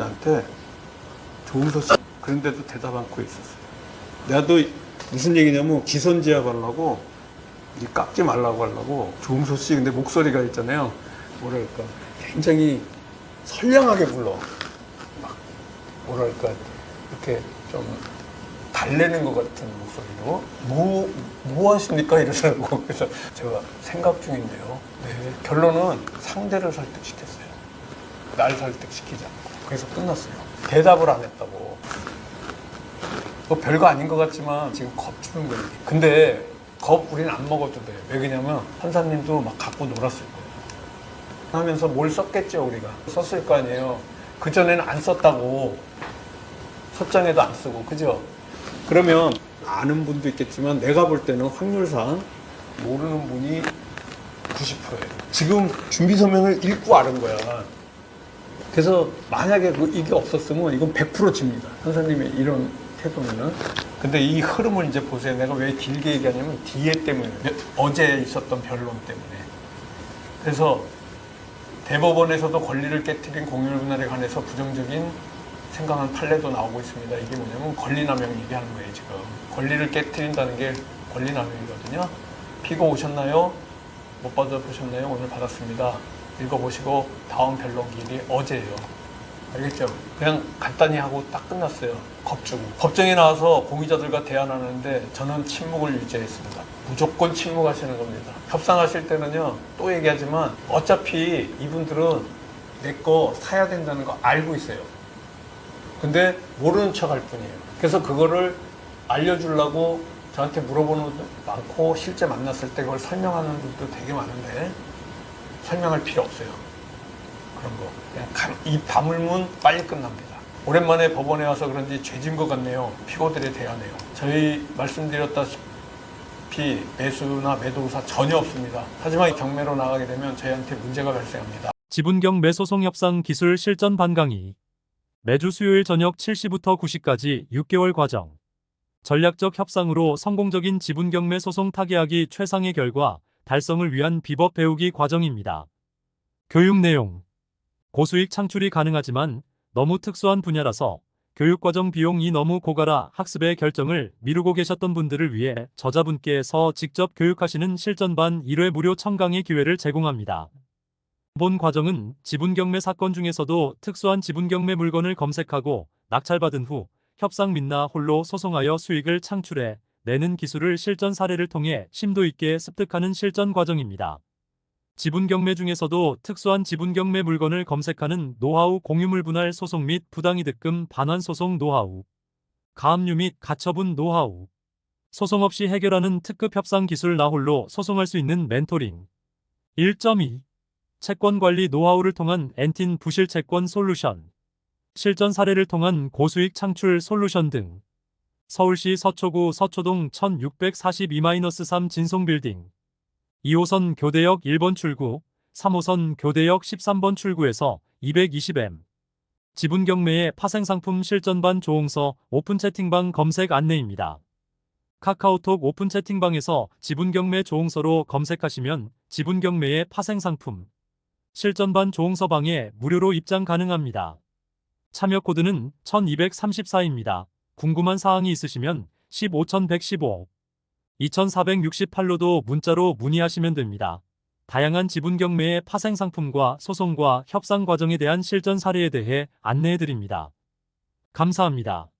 나한테 좋은 소식 그런데도 대답 않고 있었어요. 또 무슨 얘기냐면 기선제압 하려고 이 깎지 말라고 하려고 좋은 소식 근데 목소리가 있잖아요. 뭐랄까. 굉장히 선량하게 불러. 막 뭐랄까. 이렇게 좀 달래는 것 같은 목소리로. 뭐, 뭐 하십니까? 이러더라고. 그래서 제가 생각 중인데요. 네, 결론은 상대를 설득시켰어요. 날 설득시키지 않고 그래서 끝났어요. 대답을 안 했다고. 뭐 별거 아닌 것 같지만 지금 겁 주는 거예요. 근데 겁 우리는 안 먹어도 돼요 왜 그러냐면 판사님도 막 갖고 놀았을 거예요. 하면서 뭘 썼겠죠 우리가. 썼을 거 아니에요. 그 전에는 안 썼다고. 소장에도 안 쓰고. 그죠? 그러면 아는 분도 있겠지만 내가 볼 때는 확률상 모르는 분이 90%예요. 지금 준비 서명을 읽고 아는 거야. 그래서 만약에 그 이게 없었으면 이건 100% 집니다. 선생님의 이런 태도면은. 근데 이 흐름을 이제 보세요. 내가 왜 길게 얘기하냐면 뒤에 때문에 어제 있었던 변론 때문에. 그래서 대법원에서도 권리를 깨뜨린 공유물 분할에 관해서 부정적인 생각한 판례도 나오고 있습니다. 이게 뭐냐면 권리남용 얘기하는 거예요, 지금. 권리를 깨뜨린다는 게 권리남용이거든요. 피고 오셨나요? 못 받아보셨나요? 오늘 받았습니다. 읽어보시고 다음 변론 기일이 어제예요. 알겠죠? 그냥 간단히 하고 딱 끝났어요. 겁주고. 법정에 나와서 공의자들과 대안하는데 저는 침묵을 유지했습니다. 무조건 침묵하시는 겁니다. 협상하실 때는요, 또 얘기하지만 어차피 이분들은 내 거 사야 된다는 거 알고 있어요. 근데 모르는 척 할 뿐이에요. 그래서 그거를 알려주려고 저한테 물어보는 분도 많고 실제 만났을 때 그걸 설명하는 분도 되게 많은데 설명할 필요 없어요. 그런 거. 그냥 감- 입 다물면 빨리 끝납니다. 오랜만에 법원에 와서 그런지 죄진 것 같네요. 피고들에 대하네요. 저희 말씀드렸다시피 매수나 매도 의사 전혀 없습니다. 하지만 경매로 나가게 되면 저희한테 문제가 발생합니다. 지분경 매소송 협상 기술 실전 반강의 매주 수요일 저녁 7시부터 9시까지 6개월 과정 전략적 협상으로 성공적인 지분 경매 소송 타개하기 최상의 결과 달성을 위한 비법 배우기 과정입니다. 교육 내용 고수익 창출이 가능하지만 너무 특수한 분야라서 교육과정 비용이 너무 고가라 학습의 결정을 미루고 계셨던 분들을 위해 저자분께서 직접 교육하시는 실전반 1회 무료 청강의 기회를 제공합니다. 본 과정은 지분경매 사건 중에서도 특수한 지분경매 물건을 검색하고 낙찰받은 후 협상 및나 홀로 소송하여 수익을 창출해 내는 기술을 실전 사례를 통해 심도 있게 습득하는 실전 과정입니다. 지분 경매 중에서도 특수한 지분 경매 물건을 검색하는 노하우 공유물 분할 소송 및 부당이득금 반환 소송 노하우, 가압류 및 가처분 노하우, 소송 없이 해결하는 특급 협상 기술 나홀로 소송할 수 있는 멘토링. 1.2 채권 관리 노하우를 통한 엔틴 부실 채권 솔루션, 실전 사례를 통한 고수익 창출 솔루션 등 서울시 서초구 서초동 1642-3 진송빌딩 2호선 교대역 1번 출구, 3호선 교대역 13번 출구에서 220M 지분 경매의 파생상품 실전반 조홍서 오픈 채팅방 검색 안내입니다. 카카오톡 오픈 채팅방에서 지분 경매 조홍서로 검색하시면 지분 경매의 파생상품 실전반 조홍서방에 무료로 입장 가능합니다. 참여 코드는 1234입니다. 궁금한 사항이 있으시면 15115, 2468로도 문자로 문의하시면 됩니다. 다양한 지분 경매의 파생 상품과 소송과 협상 과정에 대한 실전 사례에 대해 안내해 드립니다. 감사합니다.